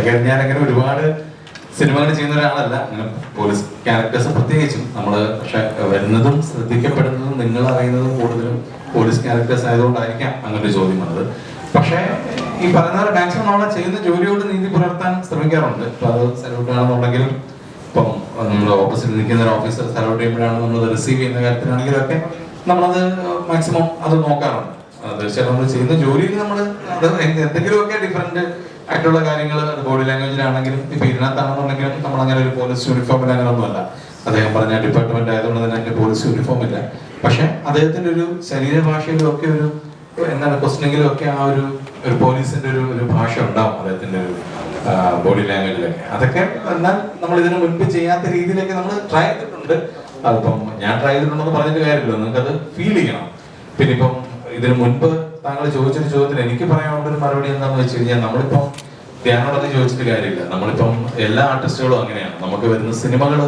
അതൊക്കെ ഞാൻ അങ്ങനെ ഒരുപാട് സിനിമകൾ ചെയ്യുന്ന ഒരാളല്ല. അങ്ങനെ പോലീസ് ക്യാരക്ടേഴ്സ് പ്രത്യേകിച്ചും നമ്മൾ പക്ഷെ വരുന്നതും ശ്രദ്ധിക്കപ്പെടുന്നതും നിങ്ങൾ അറിയുന്നതും കൂടുതലും പോലീസ് ക്യാരക്ടേഴ്സ് ആയതുകൊണ്ടായിരിക്കാം അങ്ങനെ ഒരു ചോദ്യം വന്നത്. പക്ഷേ ഈ പറയുന്ന മാക്സിമം നമ്മൾ ചെയ്യുന്ന ജോലിയോട് നീതി പുലർത്താൻ ശ്രമിക്കാറുണ്ട്. ഇപ്പൊ അത് സല്യൂട്ട് ആണെന്നുണ്ടെങ്കിലും ഇപ്പം നമ്മൾ ഓഫീസിൽ നിൽക്കുന്ന ഒരു ഓഫീസർ സല്യൂട്ട് ചെയ്യുമ്പോഴാണ് നമ്മൾ റിസീവ് ചെയ്യുന്ന കാര്യത്തിലാണെങ്കിലും ഒക്കെ നമ്മളത് മാക്സിമം അത് നോക്കാറുണ്ട്. തീർച്ചയായിട്ടും നമ്മൾ ചെയ്യുന്ന ജോലിയിൽ നമ്മൾ അത് എന്തെങ്കിലുമൊക്കെ ഡിഫറെന്റ് ആയിട്ടുള്ള കാര്യങ്ങൾ ബോഡി ലാംഗ്വേജിലാണെങ്കിലും ഇപ്പൊ ഇതിനകത്താണെന്നുണ്ടെങ്കിലും നമ്മൾ അങ്ങനെ ഒരു പോലീസ് യൂണിഫോമിൽ അങ്ങനെ ഒന്നുമല്ല. അദ്ദേഹം പറഞ്ഞ ഡിപ്പാർട്ട്മെന്റ് ആയതുകൊണ്ട് തന്നെ അതിന്റെ പോലീസ് യൂണിഫോം ഇല്ല. പക്ഷെ അദ്ദേഹത്തിന്റെ ഒരു ശരീരഭാഷയിലും ഒക്കെ ഒരു എന്താണ് ക്വസ്റ്റനിങ്ങിലും ഒക്കെ ആ ഒരു ഒരു പോലീസിന്റെ ഒരു ഒരു ഭാഷ ഉണ്ടാവും അദ്ദേഹത്തിന്റെ ഒരു ബോഡി ലാംഗ്വേജിലൊക്കെ അതൊക്കെ എന്നാൽ നമ്മൾ ഇതിനു മുൻപ് ചെയ്യാത്ത രീതിയിലൊക്കെ നമ്മൾ ട്രൈ ചെയ്തിട്ടുണ്ട്. അതിപ്പം ഞാൻ ട്രൈ ചെയ്തിട്ടുണ്ടെന്ന് പറഞ്ഞിട്ട് കാര്യമില്ല. നിങ്ങൾക്ക് അത് ഫീൽ ചെയ്യണം. പിന്നെ ഇപ്പം ഇതിനു മുൻപ് താങ്കൾ ചോദിച്ചൊരു ചോദ്യത്തിന് എനിക്ക് പറയാനുള്ള ഒരു മറുപടി എന്താണെന്ന് വെച്ച് കഴിഞ്ഞാൽ നമ്മളിപ്പം ധ്യാനോടത് ചോദിച്ചിട്ട് കാര്യമില്ല. നമ്മളിപ്പം എല്ലാ ആർട്ടിസ്റ്റുകളും അങ്ങനെയാണ്. നമുക്ക് വരുന്ന സിനിമകൾ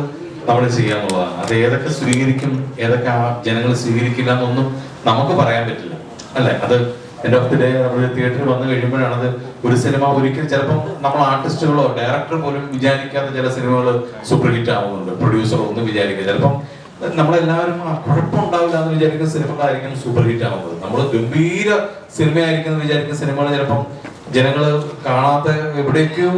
നമ്മൾ ചെയ്യാന്നുള്ളതാണ്. അത് ഏതൊക്കെ സ്വീകരിക്കും ഏതൊക്കെ ആ ജനങ്ങൾ സ്വീകരിക്കില്ല എന്നൊന്നും നമുക്ക് പറയാൻ പറ്റില്ല. അല്ലെ? അത് എൻഡ് ഓഫ് ദി ഡേ നമ്മൾ തിയേറ്ററിൽ വന്നു കഴിയുമ്പോഴാണ് അത് ഒരു സിനിമ ഒരിക്കലും ചിലപ്പം നമ്മൾ ആർട്ടിസ്റ്റുകളോ ഡയറക്ടർ പോലും വിചാരിക്കാത്ത ചില സിനിമകൾ സൂപ്പർ ഹിറ്റ് ആവുന്നുണ്ട് പ്രൊഡ്യൂസറോ ഒന്നും വിചാരിക്കുക ചിലപ്പം നമ്മളെല്ലാവരും ആ, കുഴപ്പമുണ്ടാവില്ല എന്ന് വിചാരിക്കുന്ന സിനിമകളായിരിക്കും സൂപ്പർ ഹിറ്റ് ആവുന്നത്. നമ്മൾ ഗംഭീര സിനിമയായിരിക്കും എന്ന് വിചാരിക്കുന്ന സിനിമകൾ ചിലപ്പം ജനങ്ങൾ കാണാത്ത എവിടേക്കോ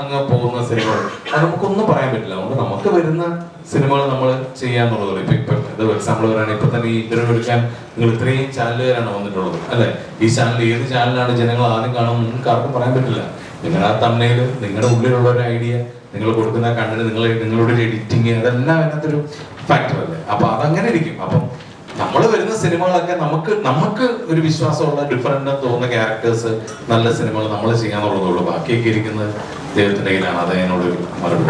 അങ്ങ് പോകുന്ന സിനിമകൾ അത് നമുക്കൊന്നും പറയാൻ പറ്റില്ല. അതുകൊണ്ട് നമുക്ക് വരുന്ന സിനിമകൾ നമ്മൾ ചെയ്യാന്നുള്ളത് ഇപ്പൊ ഇപ്പൊ ഇത് എക്സാമ്പിൾ പറയുകയാണെങ്കിൽ ഇപ്പൊ തന്നെ ഈ ഇന്റർവ്യൂ എടുക്കാൻ നിങ്ങൾ ഇത്രയും ചാനലുകാരാണ് വന്നിട്ടുള്ളത്. അല്ലെ? ഈ ചാനൽ ഏത് ചാനലാണ് ജനങ്ങൾ ആദ്യം കാണുമെന്ന് നിങ്ങൾക്ക് ആർക്കും പറയാൻ പറ്റില്ല. നിങ്ങളുടെ ആ തമ്മയിൽ നിങ്ങളുടെ ഉള്ളിലുള്ള ഒരു ഐഡിയ നിങ്ങൾ കൊടുക്കുന്ന കണ്ടന്റ് നിങ്ങൾ നിങ്ങളുടെ ഒരു എഡിറ്റിങ് അതെല്ലാം അതിനകത്തൊരു ഫാക്ടർ അല്ലേ അപ്പൊ അതങ്ങനെ ഇരിക്കും. അപ്പം നമ്മൾ വരുന്ന സിനിമകളൊക്കെ നമുക്ക് നമുക്ക് ഒരു വിശ്വാസമുള്ള ഡിഫറെന്റ് തോന്നുന്ന ക്യാരക്ടേഴ്സ് നല്ല സിനിമകൾ നമ്മൾ ചെയ്യാന്നുള്ളതുള്ളൂ. ബാക്കിയൊക്കെ ഇരിക്കുന്നത് ദൈവത്തിന്റെ കയ്യിലാണ്. അത് എന്നോട് മറുപടി.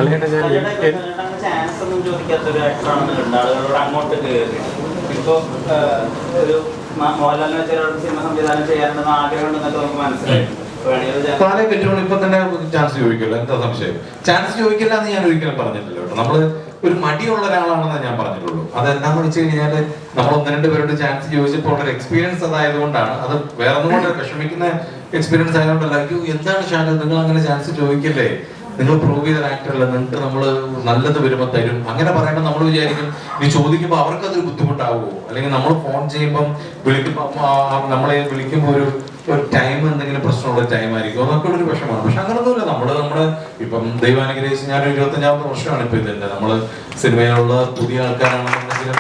മോഹൻലാലിനെ വെച്ചാൽ സിനിമ സംവിധാനം ചെയ്യാനുണ്ടെന്ന് ആഗ്രഹം ഉണ്ടെന്നൊക്കെ നമുക്ക് മനസ്സിലായി. ഒരു ചാൻസ് ഇപ്പൊ തന്നെ ചാൻസ് ചോദിക്കില്ല എന്താ സംശയം? ചാൻസ് ചോദിക്കില്ല എന്ന് ഞാൻ ഒരിക്കലും പറഞ്ഞിട്ടില്ല കേട്ടോ. നമ്മൾ ഒരു മടിയുള്ള ഒരാളാണെന്ന് ഞാൻ പറഞ്ഞിട്ടുള്ളൂ. അത് എന്താന്ന് വെച്ച് കഴിഞ്ഞാൽ നമ്മൾ ഒന്ന് രണ്ട് പേരോട് ചാൻസ് ചോദിച്ചപ്പോൾ ഉള്ള എക്സ്പീരിയൻസ് അതായതുകൊണ്ടാണ്. അത് വേറെ കൊണ്ട് വിഷമിക്കുന്ന എക്സ്പീരിയൻസ് ആയതുകൊണ്ടല്ല. അയ്യോ എന്താണ് ഷാനു? നിങ്ങൾ അങ്ങനെ ചാൻസ് ചോദിക്കില്ലേ? നിങ്ങൾ പ്രൂവ് ചെയ്ത ആക്ടർ അല്ല. നിങ്ങൾക്ക് നമ്മൾ നല്ലത് വരുമ്പോൾ തരും. അങ്ങനെ പറയുമ്പോൾ നമ്മൾ വിചാരിക്കും നീ ചോദിക്കുമ്പോൾ അവർക്ക് അതൊരു ബുദ്ധിമുട്ടാവുമോ അല്ലെങ്കിൽ നമ്മൾ ഫോൺ ചെയ്യുമ്പം വിളിക്കുമ്പോൾ നമ്മളെ വിളിക്കുമ്പോൾ ഒരു ഒരു ടൈം എന്തെങ്കിലും പ്രശ്നമുള്ള ടൈം ആയിരിക്കും. അതൊക്കെ ഒരു വിഷമമാണ്. പക്ഷെ അങ്ങനൊന്നുമില്ല. നമ്മൾ നമ്മുടെ ഇപ്പം ദൈവാനുഗ്രഹിച്ച് ഞാൻ ഇരുപത്തഞ്ചാമത്തെ വർഷമാണ് ഇപ്പൊ ഇതിന്റെ നമ്മൾ സിനിമയിലുള്ള പുതിയ ആൾക്കാരാണെന്നുണ്ടെങ്കിലും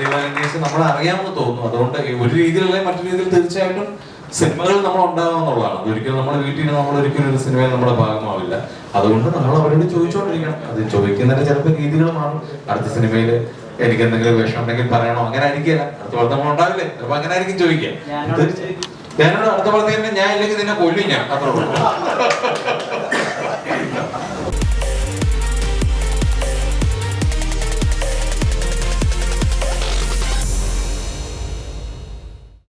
ദൈവാനുഗ്രഹിച്ച് നമ്മളെ അറിയാമെന്ന് തോന്നുന്നു. അതുകൊണ്ട് ഒരു രീതിയിലല്ലേ മറ്റു രീതിയിൽ തീർച്ചയായിട്ടും സിനിമകൾ നമ്മൾ ഉണ്ടാകുമെന്നുള്ളതാണ് ഒരിക്കലും നമ്മുടെ വീട്ടിൽ നമ്മൾ ഒരിക്കലും ഒരു സിനിമയിൽ നമ്മുടെ ഭാഗമാവില്ല. അതുകൊണ്ട് നമ്മൾ അവരോട് ചോദിച്ചുകൊണ്ടിരിക്കണം അത് ചോദിക്കുന്നതിന്റെ ചിലപ്പോൾ രീതികൾ മാറും അടുത്ത സിനിമയിൽ എനിക്ക് എന്തെങ്കിലും വിഷം ഉണ്ടെങ്കിൽ പറയണോ? അങ്ങനെ ആയിരിക്കില്ല. അടുത്ത നമ്മൾ ഉണ്ടാവില്ലേ? അപ്പൊ അങ്ങനെ ആയിരിക്കും ചോദിക്കുക. ഞാനോട് ചോദിക്കും. ഞാനോട് അടുത്ത പറഞ്ഞ ഞാൻ ഇല്ലെങ്കിൽ നിന്നെ കൊല്ലു ഞാൻ. അത്രേ